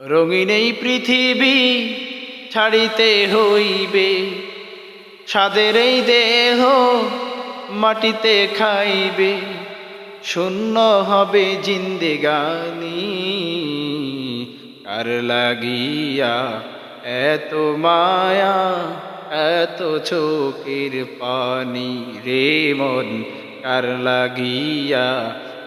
রঙিন এই পৃথিবী ছাড়িতে হইবে। সাদের এই দেহ মাটিতে খাইবে। শূন্য হবে জিন্দেগানি। কার লাগিয়া এত মায়া, এত চোখের পানি রে মন? কার লাগিয়া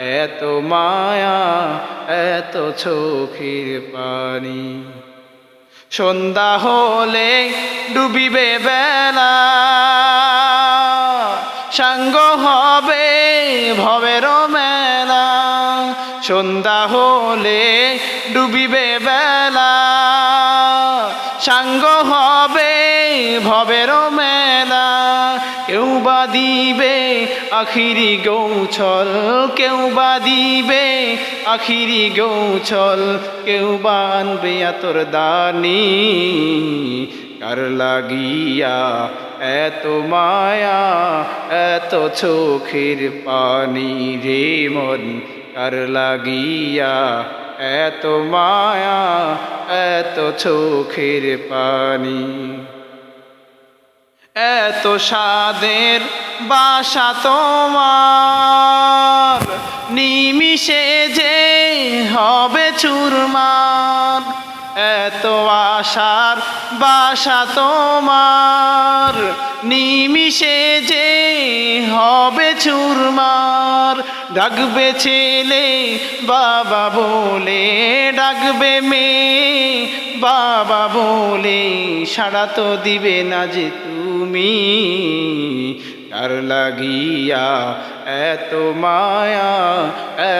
এত মায়া, এত চোখের পানি। সন্ধ্যা হলে ডুবিবে বেলা, সাঙ্গ হবে ভবের মেলা। সন্ধ্যা হলে ডুবিবে বেলা সাঙ্গ হবে ভবের মেলা। কেউ বা দিবে আখিরি গৌছল, কেউ বা দিবে আখিরি গৌছল, কেউ বা আনবে আতর দানি। কার লাগিয়া এত মায়া, এত চোখের পানি রে মন, কার লাগিয়া এত মায়া, এত চোখের পানি। এত স্বাদের বাসা তোমার, নিমিষে যে হবে চুরমার। এত আশার বাসা তোমার ডাকবে ছেলে বাবা বলে, ডাকবে মেয়ে বাবা বলে, সাড়া তো দিবে না যে তুমি। কার লাগিয়া এত মায়া,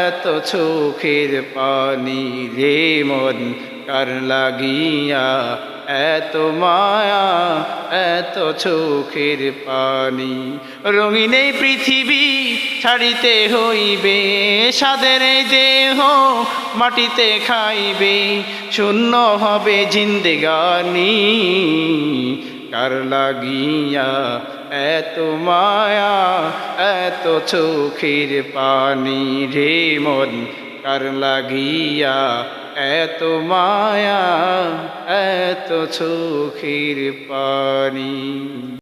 এত চোখের পানি রে মন। কার লাগিয়া এত মায়া, এত চোখের পানি। রঙিন পৃথিবী ছাড়িতে হইবে, সাদের দেহ মাটিতে খাইবে, শূন্য হবে জিন্দেগানি। কার লাগিয়া এত মায়া, এত চোখের পানি রে মন? কার লাগিয়া এত মায়া, এত চোখের পানি?